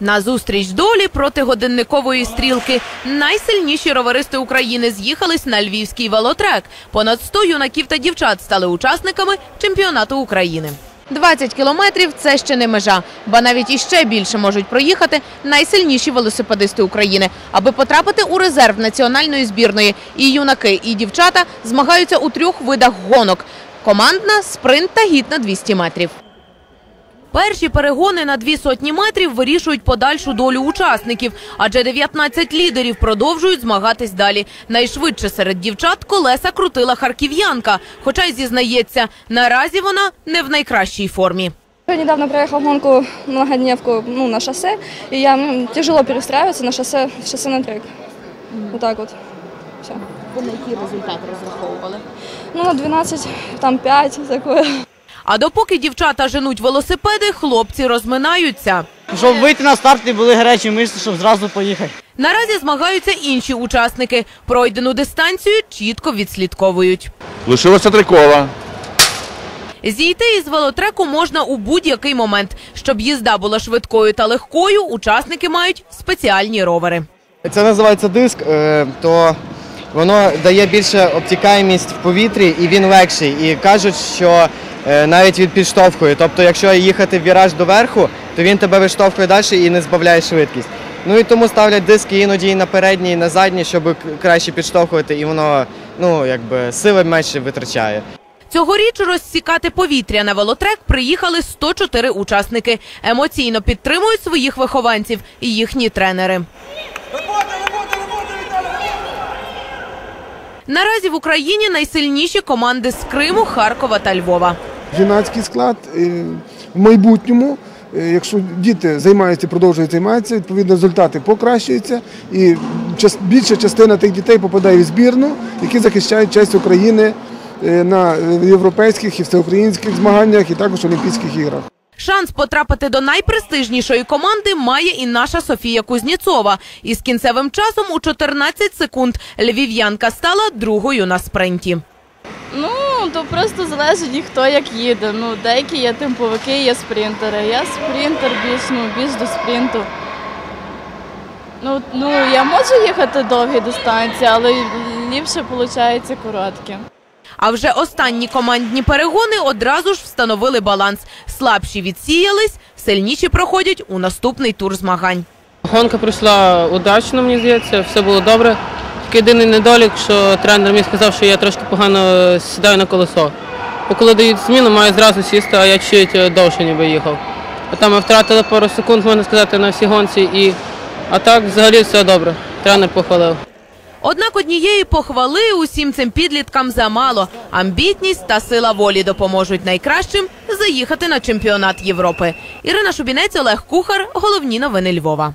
На зустріч долі проти годинникової стрілки найсильніші роваристи України з'їхались на львівський велотрек. Понад 100 юнаків та дівчат стали учасниками чемпіонату України. 20 кілометрів це ще не межа, ба навіть іще більше можуть проїхати найсильніші велосипедисти України. Аби потрапити у резерв національної збірної, і юнаки, і дівчата змагаються у трьох видах гонок: командна, спринт та гід на 200 метрів. Перші перегони на дві сотні метрів вирішують подальшу долю учасників, адже 19 лідерів продовжують змагатись далі. Найшвидше серед дівчат колеса крутила харків'янка, хоча й зізнається, наразі вона не в найкращій формі. Я недавно проехал гонку многодневку ну, на шоссе, и я ну, тяжело перестраиваться на шоссе, шоссе на трек. Вот так вот. Все. Ви на який результат розраховували? Ну, на 12, там 5, такое. А допоки дівчата женуть велосипеди, хлопці розминаються. Щоб вийти на старт і були гарячі мишці, щоб зразу поїхати. Наразі змагаються інші учасники. Пройдену дистанцію чітко відслідковують. Лишилося три кола. Зійти із велотреку можна у будь-який момент. Щоб їзда була швидкою та легкою, учасники мають спеціальні ровери. Це називається диск, е, то воно дає більше обтікаємість в повітрі і він легший. І кажуть, що навіть він підштовхує. Тобто, якщо їхати в віраж доверху, то він тебе виштовхує далі і не збавляє швидкість. Ну і тому ставлять диски іноді і на передній, і на задній, щоб краще підштовхувати, і воно ну якби сили менше витрачає. Цьогоріч розсікати повітря на велотрек приїхали 104 учасники. Емоційно підтримують своїх вихованців і їхні тренери. Наразі в Україні найсильніші команди з Криму, Харкова та Львова. Юнацький склад в майбутньому. е, Якщо діти займаються продовжують займатися, відповідно результати покращуються, і більша частина тих дітей попадає в збірну, які захищають честь України е, на е, європейських і всеукраїнських змаганнях, і також Олімпійських іграх. Шанс потрапити до найпрестижнішої команди має і наша Софія Кузніцова. Із кінцевим часом у 14 секунд львів'янка стала другою на спринті. Ну, то просто залежить, хто як їде. Ну, деякі є темповики, є спринтери. Я спринтер більш, ну, більш до спринту. Ну, ну, я можу їхати довгі дистанції, але ліпше виходить короткі. А вже останні командні перегони одразу ж встановили баланс. Слабші відсіялись, сильніші проходять у наступний тур змагань. Гонка пройшла удачно, мені здається, все було добре. Єдиний недолік, що тренер мені сказав, що я трошки погано сідаю на колесо. Бо коли дають зміну, маю зразу сісти, а я чуть довше ніби їхав. А там ми втратили пару секунд, можна сказати, на всій гонці. І... А так взагалі все добре. Тренер похвалив. Однак однієї похвали усім цим підліткам замало. Амбітність та сила волі допоможуть найкращим заїхати на чемпіонат Європи. Ірина Шубінець, Олег Кухар. Головні новини Львова.